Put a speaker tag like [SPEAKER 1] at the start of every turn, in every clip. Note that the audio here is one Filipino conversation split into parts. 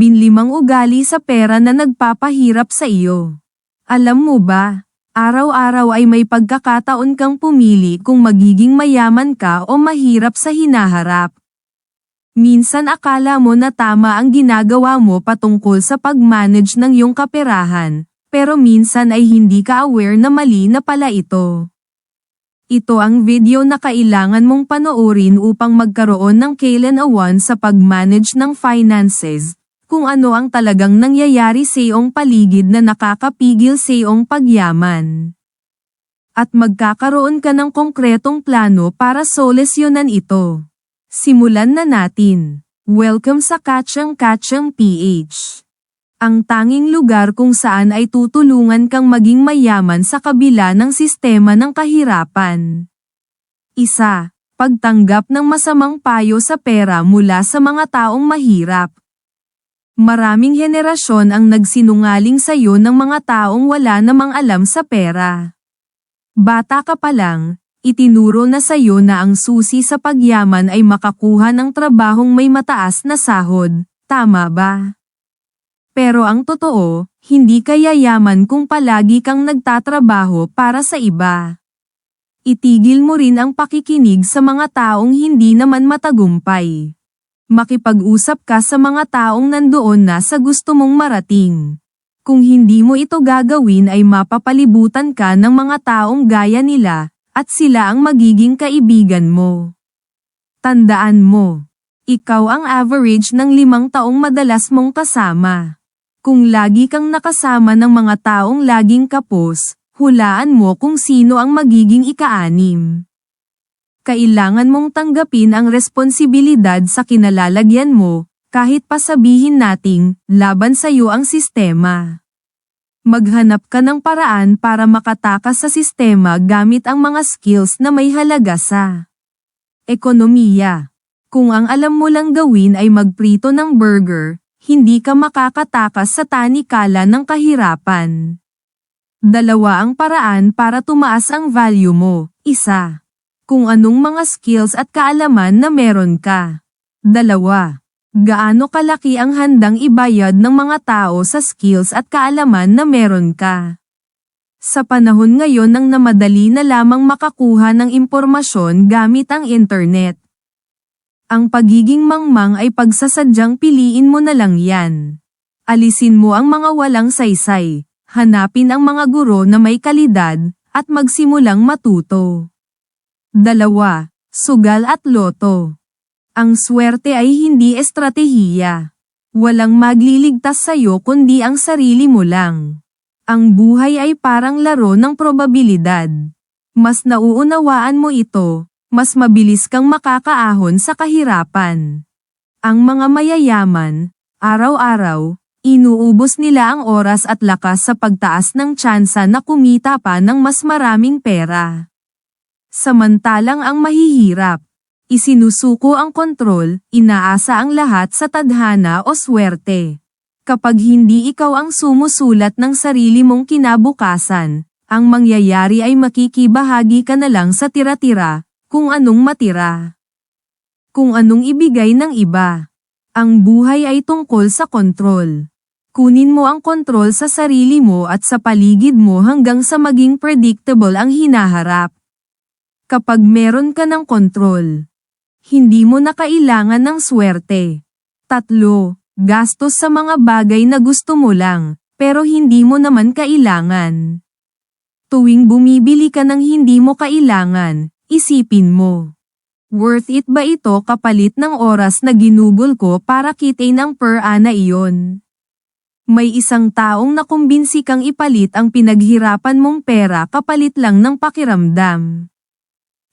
[SPEAKER 1] Binlimang ugali sa pera na nagpapahirap sa iyo. Alam mo ba, araw-araw ay may pagkakataon kang pumili kung magiging mayaman ka o mahirap sa hinaharap. Minsan akala mo na tama ang ginagawa mo patungkol sa pag-manage ng iyong kaperahan, pero minsan ay hindi ka aware na mali na pala ito. Ito ang video na kailangan mong panoorin upang magkaroon ng kailan awan sa pag-manage ng finances, kung ano ang talagang nangyayari sa iyong paligid na nakakapigil sa iyong pagyaman. At magkakaroon ka ng konkretong plano para solusyonan ito. Simulan na natin. Welcome sa Kachang Kachang PH. Ang tanging lugar kung saan ay tutulungan kang maging mayaman sa kabila ng sistema ng kahirapan. Isa, pagtanggap ng masamang payo sa pera mula sa mga taong mahirap. Maraming henerasyon ang nagsinungaling sa iyo ng mga taong wala namang alam sa pera. Bata ka pa lang, itinuro na sa iyo na ang susi sa pagyaman ay makakuha ng trabahong may mataas na sahod, tama ba? Pero ang totoo, hindi ka yayaman kung palagi kang nagtatrabaho para sa iba. Itigil mo rin ang pakikinig sa mga taong hindi naman matagumpay. Makipag-usap ka sa mga taong nandoon na sa gusto mong marating. Kung hindi mo ito gagawin ay mapapalibutan ka ng mga taong gaya nila, at sila ang magiging kaibigan mo. Tandaan mo, ikaw ang average ng limang taong madalas mong kasama. Kung lagi kang nakasama ng mga taong laging kapos, hulaan mo kung sino ang magiging ikaanim. Kailangan mong tanggapin ang responsibilidad sa kinalalagyan mo, kahit pa sabihin nating, laban sa iyo ang sistema. Maghanap ka ng paraan para makatakas sa sistema gamit ang mga skills na may halaga sa ekonomiya. Kung ang alam mo lang gawin ay magprito ng burger, hindi ka makakatakas sa tanikala ng kahirapan. Dalawa ang paraan para tumaas ang value mo. Isa. Kung anong mga skills at kaalaman na meron ka. Dalawa. Gaano kalaki ang handang ibayad ng mga tao sa skills at kaalaman na meron ka? Sa panahon ngayon nang namadali na lamang makakuha ng impormasyon gamit ang internet. Ang pagiging mangmang ay pagsasadyang piliin mo na lang yan. Alisin mo ang mga walang saysay, hanapin ang mga guro na may kalidad, at magsimulang matuto. Dalawa, sugal at loto. Ang swerte ay hindi estratehiya. Walang magliligtas sa'yo kundi ang sarili mo lang. Ang buhay ay parang laro ng probabilidad. Mas nauunawaan mo ito, mas mabilis kang makakaahon sa kahirapan. Ang mga mayayaman, araw-araw, inuubos nila ang oras at lakas sa pagtaas ng tsansa na kumita pa ng mas maraming pera. Samantalang ang mahihirap, Isinusuko ang kontrol, inaasa ang lahat sa tadhana o swerte. Kapag hindi ikaw ang sumusulat ng sarili mong kinabukasan, ang mangyayari ay makikibahagi ka na lang sa tira-tira, kung anong matira. Kung anong ibigay ng iba. Ang buhay ay tungkol sa kontrol. Kunin mo ang kontrol sa sarili mo at sa paligid mo hanggang sa maging predictable ang hinaharap. Kapag meron ka ng kontrol, hindi mo na kailangan ng swerte. Tatlo, gastos sa mga bagay na gusto mo lang, pero hindi mo naman kailangan. Tuwing bumibili ka ng hindi mo kailangan, isipin mo. Worth it ba ito kapalit ng oras na ginugol ko para kitain ang per ana iyon? May isang taong nakumbinsi kang ipalit ang pinaghirapan mong pera kapalit lang ng pakiramdam.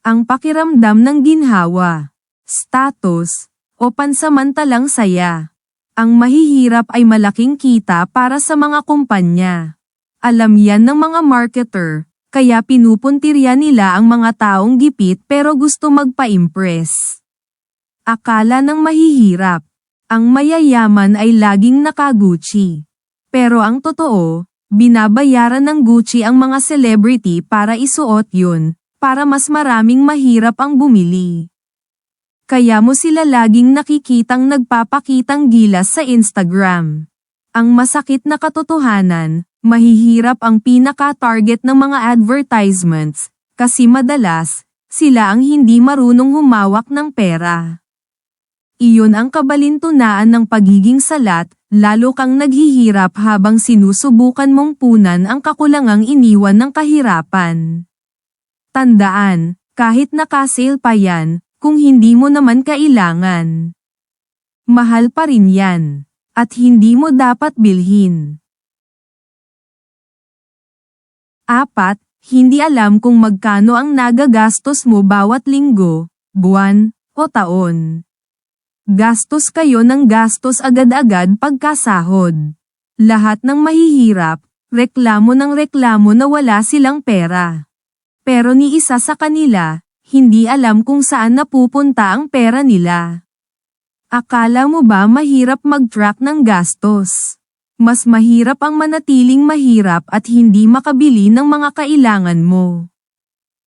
[SPEAKER 1] Ang pakiramdam ng ginhawa status, o pansamantalang saya. Ang mahihirap ay malaking kita para sa mga kumpanya. Alam yan ng mga marketer, kaya pinupuntirya nila ang mga taong gipit pero gusto magpa-impress. Akala ng mahihirap, ang mayayaman ay laging naka-Gucci. Pero ang totoo, binabayaran ng Gucci ang mga celebrity para isuot yun, para mas maraming mahirap ang bumili. Kaya mo sila laging nakikitang nagpapakitang gilas sa Instagram. Ang masakit na katotohanan, mahihirap ang pinaka-target ng mga advertisements, kasi madalas, sila ang hindi marunong humawak ng pera. Iyon ang kabalintunaan ng pagiging salat, lalo kang naghihirap habang sinusubukan mong punan ang kakulangang iniwan ng kahirapan. Tandaan, kahit nakasale pa yan, kung hindi mo naman kailangan. Mahal pa rin yan, at hindi mo dapat bilhin. Apat, hindi alam kung magkano ang nagagastos mo bawat linggo, buwan, o taon. Gastos kayo ng gastos agad-agad pagkasahod. Lahat ng mahihirap, reklamo ng reklamo na wala silang pera. Pero ni isa sa kanila, hindi alam kung saan napupunta ang pera nila. Akala mo ba mahirap mag-track ng gastos? Mas mahirap ang manatiling mahirap at hindi makabili ng mga kailangan mo.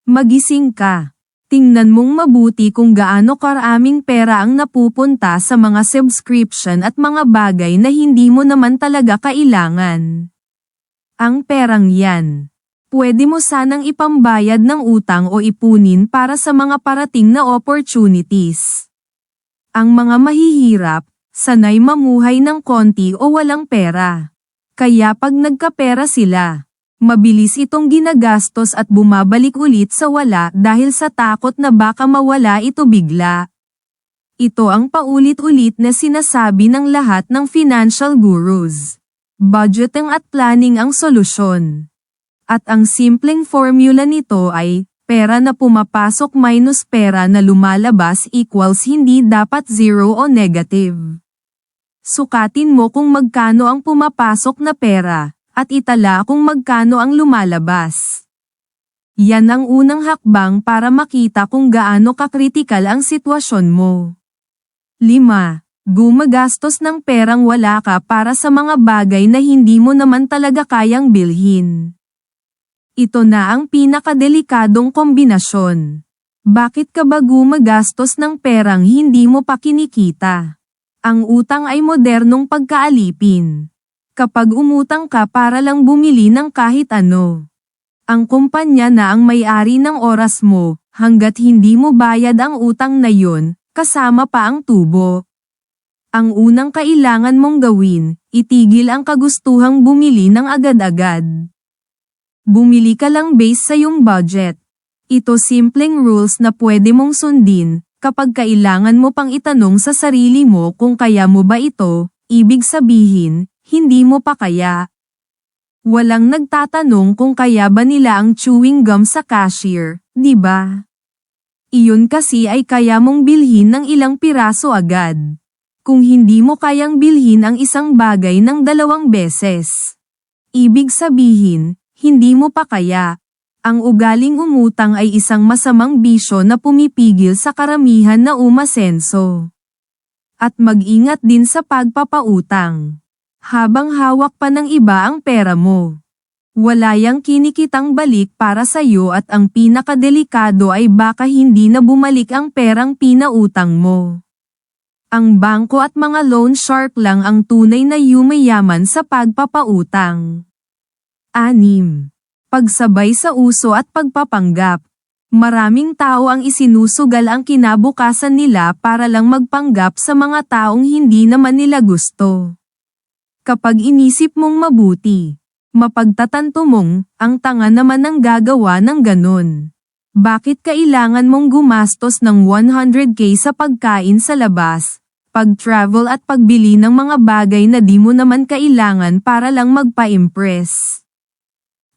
[SPEAKER 1] Magising ka. Tingnan mong mabuti kung gaano karaming pera ang napupunta sa mga subscription at mga bagay na hindi mo naman talaga kailangan. Ang perang yan. Pwede mo sanang ipambayad ng utang o ipunin para sa mga parating na opportunities. Ang mga mahihirap, sanay mamuhay ng konti o walang pera. Kaya pag nagkapera sila, mabilis itong ginagastos at bumabalik ulit sa wala dahil sa takot na baka mawala ito bigla. Ito ang paulit-ulit na sinasabi ng lahat ng financial gurus. Budgeting at planning ang solusyon. At ang simpleng formula nito ay, pera na pumapasok minus pera na lumalabas equals hindi dapat zero o negative. Sukatin mo kung magkano ang pumapasok na pera, at itala kung magkano ang lumalabas. Yan ang unang hakbang para makita kung gaano kakritikal ang sitwasyon mo. 5. Gumagastos ng perang wala ka para sa mga bagay na hindi mo naman talaga kayang bilhin. Ito na ang pinakadelikadong kombinasyon. Bakit ka ba gumagastos ng perang hindi mo pa kinikita? Ang utang ay modernong pagkaalipin kapag umutang ka para lang bumili ng kahit ano. Ang kumpanya na ang may-ari ng oras mo, hanggat hindi mo bayad ang utang na yon, kasama pa ang tubo. Ang unang kailangan mong gawin, itigil ang kagustuhang bumili ng agad-agad. Bumili ka lang base sa iyong budget. Ito simpleng rules na pwede mong sundin, kapag kailangan mo pang itanong sa sarili mo kung kaya mo ba ito, ibig sabihin, hindi mo pa kaya. Walang nagtatanong kung kaya ba nila ang chewing gum sa cashier, di ba? Iyon kasi ay kaya mong bilhin ng ilang piraso agad. Kung hindi mo kayang bilhin ang isang bagay ng dalawang beses. Ibig sabihin, hindi mo pa kaya. Ang ugaling umutang ay isang masamang bisyo na pumipigil sa karamihan na umasenso. At mag-ingat din sa pagpapautang habang hawak pa ng iba ang pera mo. Wala yang kinikitang balik para sa iyo at ang pinakadelikado ay baka hindi na bumalik ang perang pinautang mo. Ang bangko at mga loan shark lang ang tunay na yumayaman sa pagpapautang. 6. Pagsabay sa uso at pagpapanggap. Maraming tao ang isinusugal ang kinabukasan nila para lang magpanggap sa mga taong hindi naman nila gusto. Kapag inisip mong mabuti, mapagtatanto mong, ang tanga naman ang gagawa ng ganun. Bakit kailangan mong gumastos ng 100k sa pagkain sa labas, pag-travel at pagbili ng mga bagay na di mo naman kailangan para lang magpa-impress?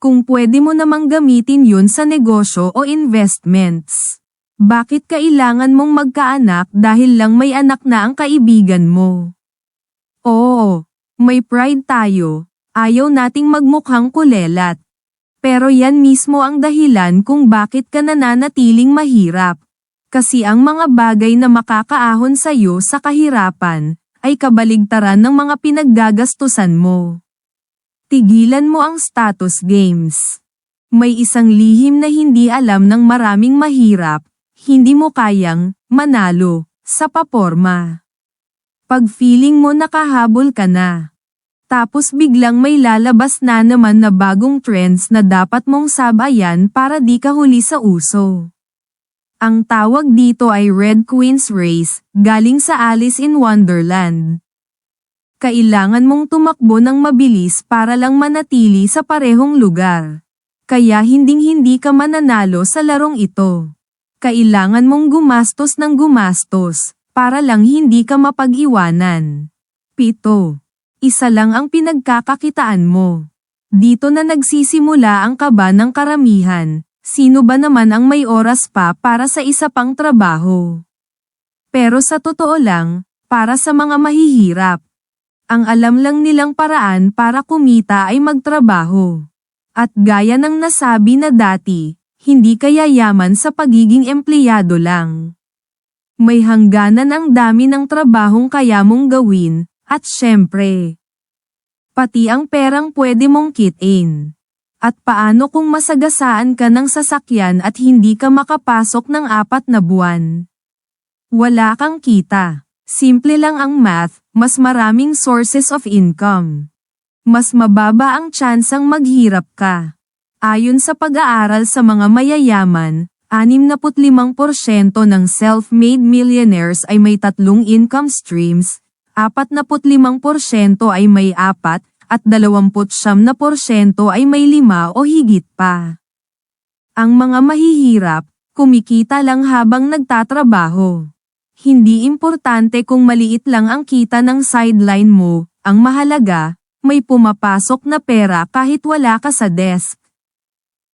[SPEAKER 1] Kung pwede mo namang gamitin yun sa negosyo o investments. Bakit kailangan mong magkaanak dahil lang may anak na ang kaibigan mo? Oo, may pride tayo, ayaw nating magmukhang kulelat. Pero yan mismo ang dahilan kung bakit ka nananatiling mahirap. Kasi ang mga bagay na makakaahon sa iyo sa kahirapan, ay kabaligtaran ng mga pinaggagastusan mo. Tigilan mo ang status games. May isang lihim na hindi alam ng maraming mahirap, hindi mo kayang, manalo, sa paporma. Pag feeling mo nakahabol ka na. Tapos biglang may lalabas na naman na bagong trends na dapat mong sabayan para di ka huli sa uso. Ang tawag dito ay Red Queen's Race, galing sa Alice in Wonderland. Kailangan mong tumakbo ng mabilis para lang manatili sa parehong lugar. Kaya hinding-hindi ka mananalo sa larong ito. Kailangan mong gumastos ng gumastos, para lang hindi ka mapag-iwanan. Pito. Isa lang ang pinagkakakitaan mo. Dito na nagsisimula ang kaba ng karamihan, sino ba naman ang may oras pa para sa isa pang trabaho? Pero sa totoo lang, para sa mga mahihirap, ang alam lang nilang paraan para kumita ay magtrabaho. At gaya ng nasabi na dati, hindi kaya yaman sa pagiging empleyado lang. May hangganan ang dami ng trabahong kaya mong gawin, at syempre, pati ang perang pwede mong kitin. At paano kung masagasaan ka ng sasakyan at hindi ka makapasok ng apat na buwan? Wala kang kita. Simple lang ang math, mas maraming sources of income. Mas mababa ang tsansang maghirap ka. Ayon sa pag-aaral sa mga mayayaman, 65% ng self-made millionaires ay may tatlong income streams, 45% ay may apat, at 20% ay may lima o higit pa. Ang mga mahihirap, kumikita lang habang nagtatrabaho. Hindi importante kung maliit lang ang kita ng sideline mo, ang mahalaga, may pumapasok na pera kahit wala ka sa desk.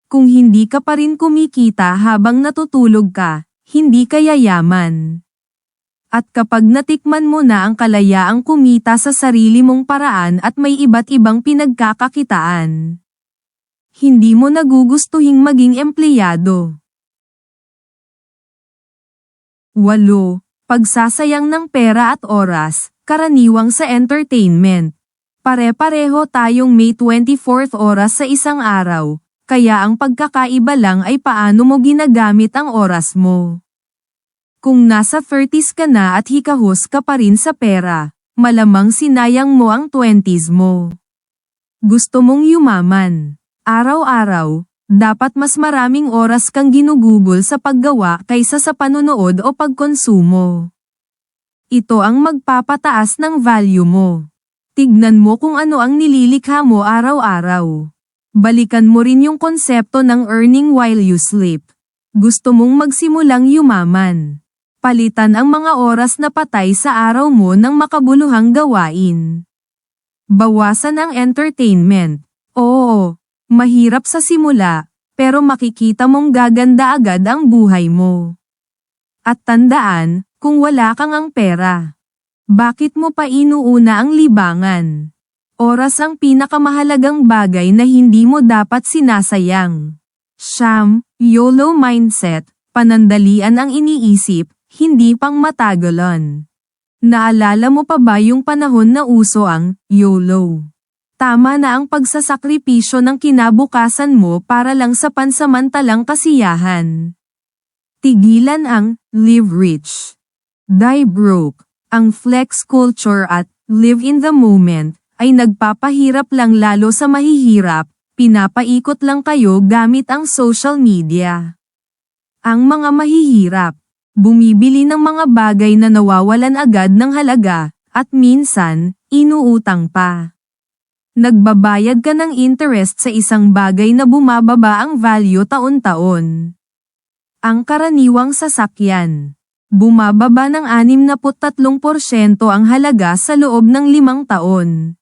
[SPEAKER 1] Kung hindi ka pa rin kumikita habang natutulog ka, hindi ka yayaman. At kapag natikman mo na ang kalayaang kumita sa sarili mong paraan at may iba't ibang pinagkakakitaan, hindi mo nagugustuhing maging empleyado. 8. Pagsasayang ng pera at oras, karaniwang sa entertainment. Pare-pareho tayong may 24th oras sa isang araw, kaya ang pagkakaiba lang ay paano mo ginagamit ang oras mo. Kung nasa 30s ka na at hikahos ka pa rin sa pera, malamang sinayang mo ang 20s mo. Gusto mong yumaman. Araw-araw, dapat mas maraming oras kang ginugugol sa paggawa kaysa sa panonood o pagkonsumo. Ito ang magpapataas ng value mo. Tignan mo kung ano ang nililikha mo araw-araw. Balikan mo rin yung konsepto ng earning while you sleep. Gusto mong magsimulang yumaman. Palitan ang mga oras na patay sa araw mo ng makabuluhang gawain. Bawasan ang entertainment. Oo, mahirap sa simula, pero makikita mong gaganda agad ang buhay mo. At tandaan, kung wala kang ang pera, bakit mo pa inuuna ang libangan? Oras ang pinakamahalagang bagay na hindi mo dapat sinasayang. Siyam, YOLO mindset, panandalian ang iniisip, hindi pang matagalan. Naalala mo pa ba yung panahon na uso ang YOLO? Tama na ang pagsasakripisyo ng kinabukasan mo para lang sa pansamantalang kasiyahan. Tigilan ang live rich, die broke, ang flex culture at live in the moment ay nagpapahirap lang lalo sa mahihirap, pinapaikot lang kayo gamit ang social media. Ang mga mahihirap, bumibili ng mga bagay na nawawalan agad ng halaga, at minsan, inuutang pa. Nagbabayad ka ng interest sa isang bagay na bumababa ang value taon-taon. Ang karaniwang sasakyan. Bumababa ng 63% ang halaga sa loob ng limang taon.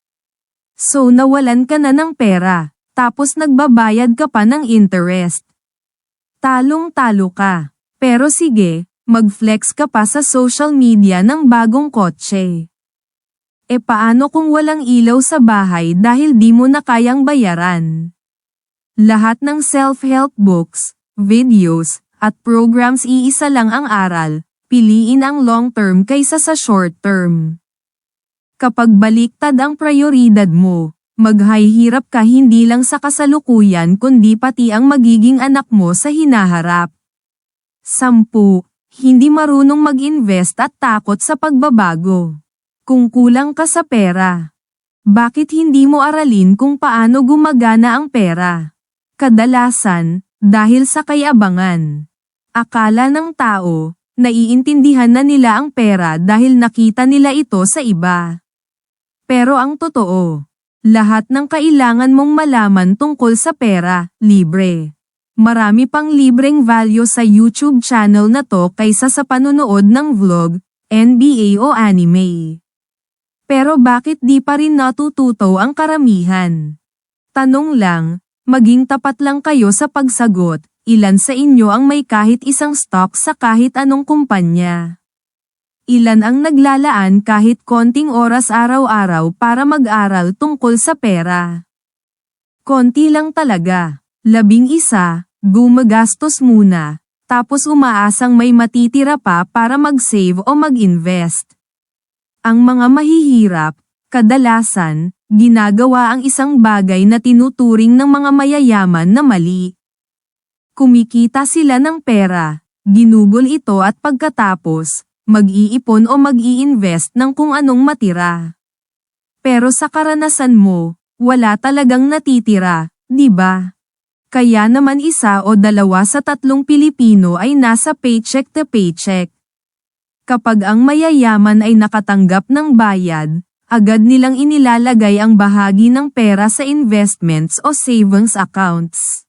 [SPEAKER 1] So nawalan ka na ng pera, tapos nagbabayad ka pa ng interest. Talong-talo ka. Pero sige, mag-flex ka pa sa social media ng bagong kotse. E paano kung walang ilaw sa bahay dahil di mo na kayang bayaran? Lahat ng self-help books, videos, at programs iisa lang ang aral, piliin ang long-term kaysa sa short-term. Kapag baliktad ang prioridad mo, maghahirap ka hindi lang sa kasalukuyan kundi pati ang magiging anak mo sa hinaharap. 10. hindi marunong mag-invest at takot sa pagbabago. Kung kulang ka sa pera, bakit hindi mo aralin kung paano gumagana ang pera? Kadalasan, dahil sa kayabangan. Akala ng tao, naiintindihan na nila ang pera dahil nakita nila ito sa iba. Pero ang totoo, lahat ng kailangan mong malaman tungkol sa pera, libre. Marami pang libreng value sa YouTube channel na to kaysa sa panunood ng vlog, NBA o anime. Pero bakit di pa rin natututo ang karamihan? Tanong lang, maging tapat lang kayo sa pagsagot, ilan sa inyo ang may kahit isang stock sa kahit anong kumpanya? Ilan ang naglalaan kahit konting oras araw-araw para mag-aral tungkol sa pera? Konti lang talaga. Labing isa, gumagastos muna, tapos umaasang may matitira pa para mag-save o mag-invest. Ang mga mahihirap, kadalasan, ginagawa ang isang bagay na tinuturing ng mga mayayaman na mali. Kumikita sila ng pera, ginugol ito at pagkatapos, mag-iipon o mag-i-invest ng kung anong matira. Pero sa karanasan mo, wala talagang natitira, di ba? Kaya naman isa o dalawa sa tatlong Pilipino ay nasa paycheck to paycheck. Kapag ang mayayaman ay nakatanggap ng bayad, agad nilang inilalagay ang bahagi ng pera sa investments o savings accounts.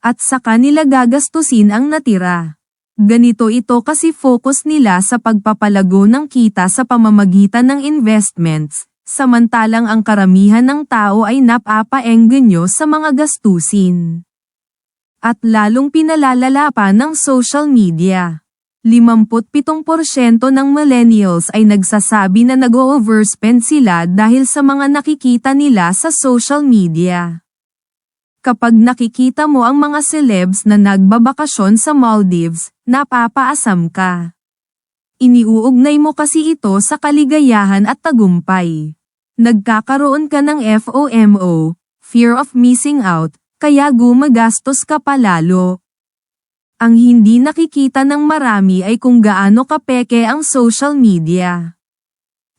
[SPEAKER 1] At saka nila gagastusin ang natira. Ganito ito kasi focus nila sa pagpapalago ng kita sa pamamagitan ng investments, samantalang ang karamihan ng tao ay napapaengganyo sa mga gastusin. At lalong pinalalala pa ng social media. 57% ng millennials ay nagsasabi na nag-overspend sila dahil sa mga nakikita nila sa social media. Kapag nakikita mo ang mga celebs na nagbabakasyon sa Maldives, napapaasam ka. Iniuugnay mo kasi ito sa kaligayahan at tagumpay. Nagkakaroon ka ng FOMO, fear of missing out, kaya gumagastos ka palalo. Ang hindi nakikita ng marami ay kung gaano kapeke ang social media.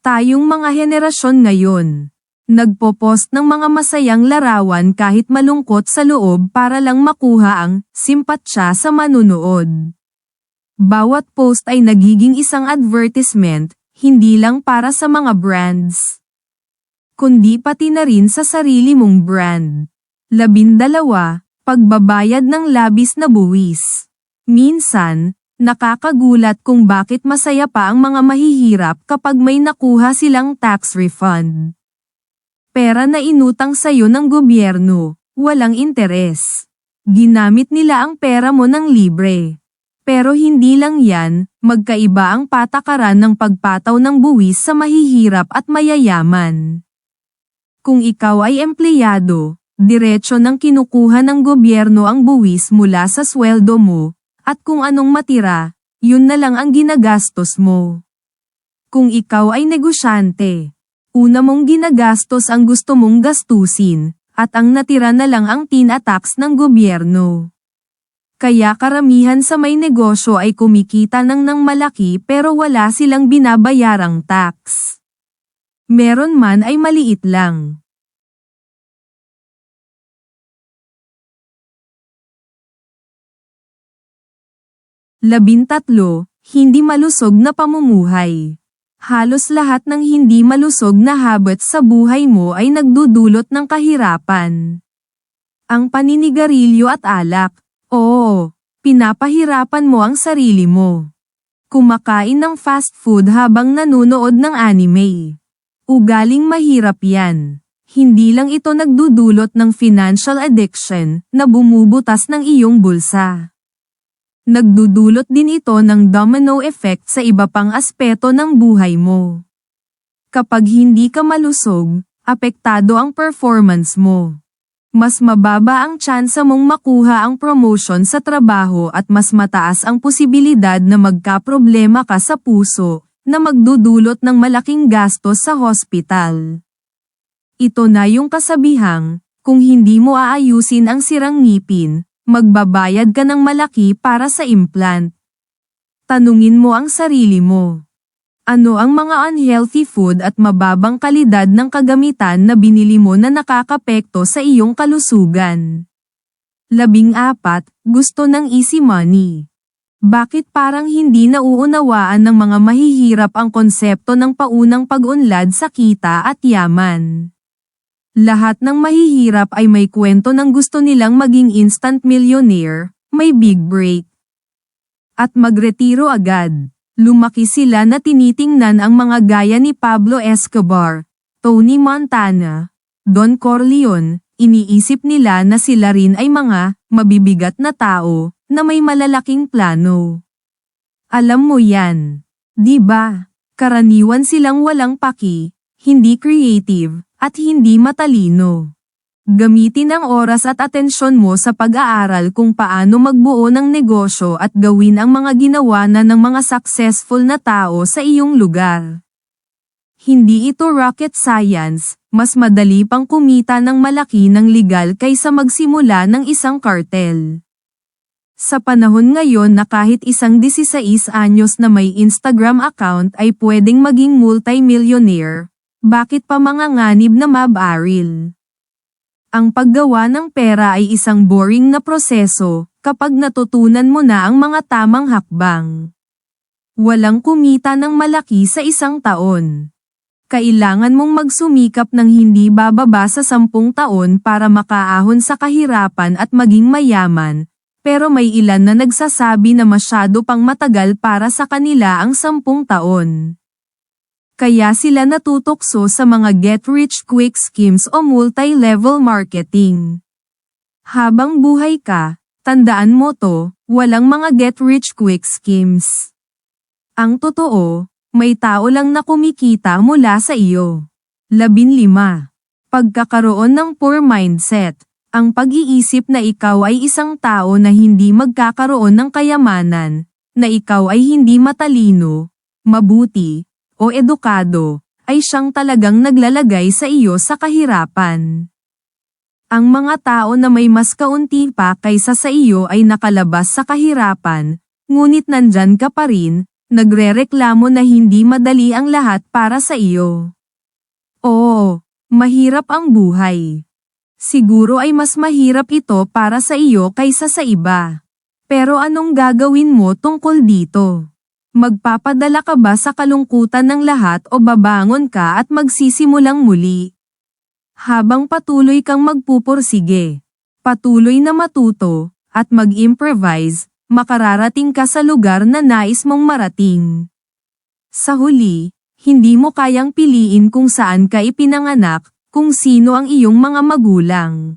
[SPEAKER 1] Tayong mga henerasyon ngayon, nagpo-post ng mga masayang larawan kahit malungkot sa loob para lang makuha ang simpatsya sa manunood. Bawat post ay nagiging isang advertisement, hindi lang para sa mga brands. Kundi pati na rin sa sarili mong brand. Labindalawa, pagbabayad ng labis na buwis. Minsan, nakakagulat kung bakit masaya pa ang mga mahihirap kapag may nakuha silang tax refund. Pera na inutang sa'yo ng gobyerno, walang interes. Ginamit nila ang pera mo ng libre. Pero hindi lang yan, magkaiba ang patakaran ng pagpataw ng buwis sa mahihirap at mayayaman. Kung ikaw ay empleyado, diretsyo ng kinukuha ng gobyerno ang buwis mula sa sweldo mo, at kung anong matira, yun na lang ang ginagastos mo. Kung ikaw ay negosyante, una mong ginagastos ang gusto mong gastusin, at ang natira na lang ang tinatax ng gobyerno. Kaya karamihan sa may negosyo ay kumikita ng ng malaki pero wala silang binabayarang tax. Meron man ay maliit lang. Labintatlo, hindi malusog na pamumuhay. Halos lahat ng hindi malusog na habit sa buhay mo ay nagdudulot ng kahirapan. Ang paninigarilyo at alak, oo, pinapahirapan mo ang sarili mo. Kumakain ng fast food habang nanonood ng anime. Ugaling mahirap yan. Hindi lang ito nagdudulot ng financial addiction na bumubutas ng iyong bulsa. Nagdudulot din ito ng domino effect sa iba pang aspeto ng buhay mo. Kapag hindi ka malusog, apektado ang performance mo. Mas mababa ang tsansa mong makuha ang promotion sa trabaho at mas mataas ang posibilidad na magkaproblema ka sa puso, na magdudulot ng malaking gastos sa hospital. Ito na yung kasabihang, kung hindi mo aayusin ang sirang ngipin, magbabayad ka ng malaki para sa implant. Tanungin mo ang sarili mo. Ano ang mga unhealthy food at mababang kalidad ng kagamitan na binili mo na nakakapekto sa iyong kalusugan? Labing apat, gusto ng easy money. Bakit parang hindi nauunawaan ng mga mahihirap ang konsepto ng paunang pag-unlad sa kita at yaman? Lahat ng mahihirap ay may kwento ng gusto nilang maging instant millionaire, may big break. At magretiro agad. Lumaki sila na tinitingnan ang mga gaya ni Pablo Escobar, Tony Montana, Don Corleone, iniisip nila na sila rin ay mga mabibigat na tao na may malalaking plano. Alam mo yan. Di ba? Karaniwan silang walang paki, hindi creative, at hindi matalino. Gamitin ang oras at atensyon mo sa pag-aaral kung paano magbuo ng negosyo at gawin ang mga ginawa na ng mga successful na tao sa iyong lugar. Hindi ito rocket science, mas madali pang kumita ng malaki ng legal kaysa magsimula ng isang kartel. Sa panahon ngayon na kahit isang 16 anyos na may Instagram account ay pwedeng maging multi-millionaire, bakit pa mga nganib na mabaril? Ang paggawa ng pera ay isang boring na proseso, kapag natutunan mo na ang mga tamang hakbang. Walang kumita ng malaki sa isang taon. Kailangan mong magsumikap ng hindi bababa sa sampung taon para makaahon sa kahirapan at maging mayaman, pero may ilan na nagsasabi na masyado pang matagal para sa kanila ang sampung taon. Kaya sila natutokso sa mga get-rich-quick schemes o multi-level marketing. Habang buhay ka, tandaan mo to, walang mga get-rich-quick schemes. Ang totoo, may tao lang na kumikita mula sa iyo. Labin lima. Pagkakaroon ng poor mindset. Ang pag-iisip na ikaw ay isang tao na hindi magkakaroon ng kayamanan, na ikaw ay hindi matalino, mabuti, o edukado, ay siyang talagang naglalagay sa iyo sa kahirapan. Ang mga tao na may mas kaunti pa kaysa sa iyo ay nakalabas sa kahirapan, ngunit nandyan ka pa rin, nagrereklamo na hindi madali ang lahat para sa iyo. Oo, mahirap ang buhay. Siguro ay mas mahirap ito para sa iyo kaysa sa iba. Pero anong gagawin mo tungkol dito? Magpapadala ka ba sa kalungkutan ng lahat o babangon ka at magsisimulang muli? Habang patuloy kang magpupursige, patuloy na matuto, at mag-improvise, makararating ka sa lugar na nais mong marating. Sa huli, hindi mo kayang piliin kung saan ka ipinanganak, kung sino ang iyong mga magulang.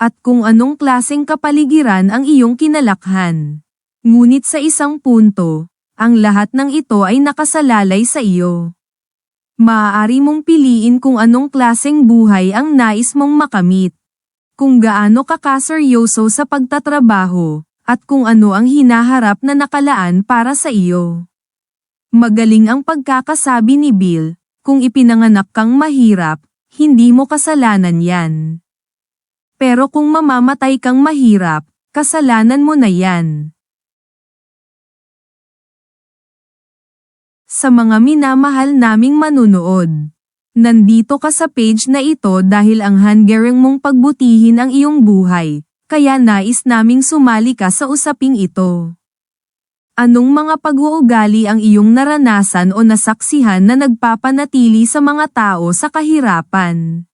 [SPEAKER 1] At kung anong klaseng kapaligiran ang iyong kinalakhan. Ngunit sa isang punto, ang lahat ng ito ay nakasalalay sa iyo. Maaari mong piliin kung anong klaseng buhay ang nais mong makamit. Kung gaano ka kaseryoso sa pagtatrabaho, at kung ano ang hinaharap na nakalaan para sa iyo. Magaling ang pagkakasabi ni Bill, kung ipinanganak kang mahirap, hindi mo kasalanan yan. Pero kung mamamatay kang mahirap, kasalanan mo na yan. Sa mga minamahal naming manunood. Nandito ka sa page na ito dahil ang hangereng mong pagbutihin ang iyong buhay, kaya nais naming sumali ka sa usaping ito. Anong mga pag-uugali ang iyong naranasan o nasaksihan na nagpapanatili sa mga tao sa kahirapan?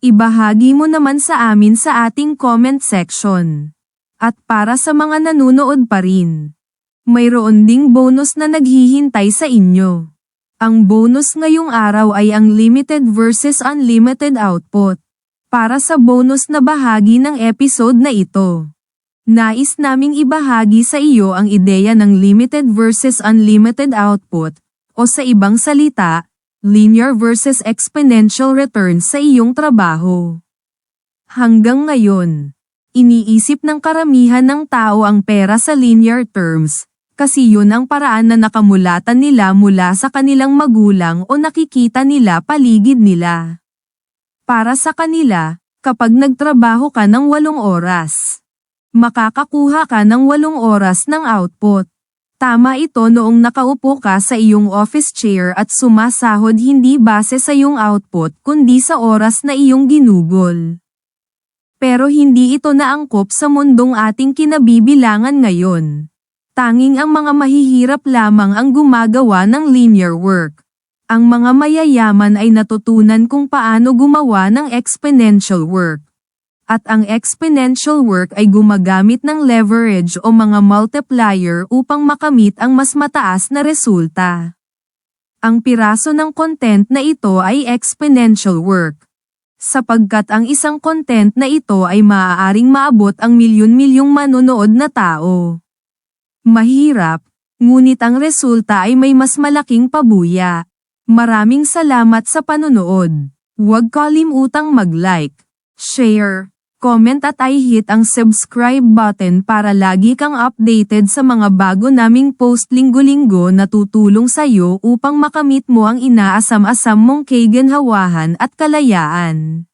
[SPEAKER 1] Ibahagi mo naman sa amin sa ating comment section. At para sa mga nanunood pa rin, mayroon ding bonus na naghihintay sa inyo. Ang bonus ngayong araw ay ang limited versus unlimited output. Para sa bonus na bahagi ng episode na ito. Nais naming ibahagi sa iyo ang ideya ng limited versus unlimited output, o sa ibang salita, linear versus exponential return sa iyong trabaho. Hanggang ngayon, iniisip ng karamihan ng tao ang pera sa linear terms, kasi yun ang paraan na nakamulatan nila mula sa kanilang magulang o nakikita nila paligid nila. Para sa kanila, kapag nagtrabaho ka ng walong oras, makakakuha ka ng walong oras ng output. Tama ito noong nakaupo ka sa iyong office chair at sumasahod hindi base sa iyong output kundi sa oras na iyong ginugol. Pero hindi ito naangkop sa mundong ating kinabibilangan ngayon. Tanging ang mga mahihirap lamang ang gumagawa ng linear work. Ang mga mayayaman ay natutunan kung paano gumawa ng exponential work. At ang exponential work ay gumagamit ng leverage o mga multiplier upang makamit ang mas mataas na resulta. Ang piraso ng content na ito ay exponential work. Sapagkat ang isang content na ito ay maaaring maabot ang milyon-milyong manonood na tao. Mahirap, ngunit ang resulta ay may mas malaking pabuya. Maraming salamat sa panonood. Huwag kalimutang mag-like, share, comment at i-hit ang subscribe button para lagi kang updated sa mga bago naming post linggo-linggo na tutulong sa iyo upang makamit mo ang inaasam-asam mong kaganhawahan at kalayaan.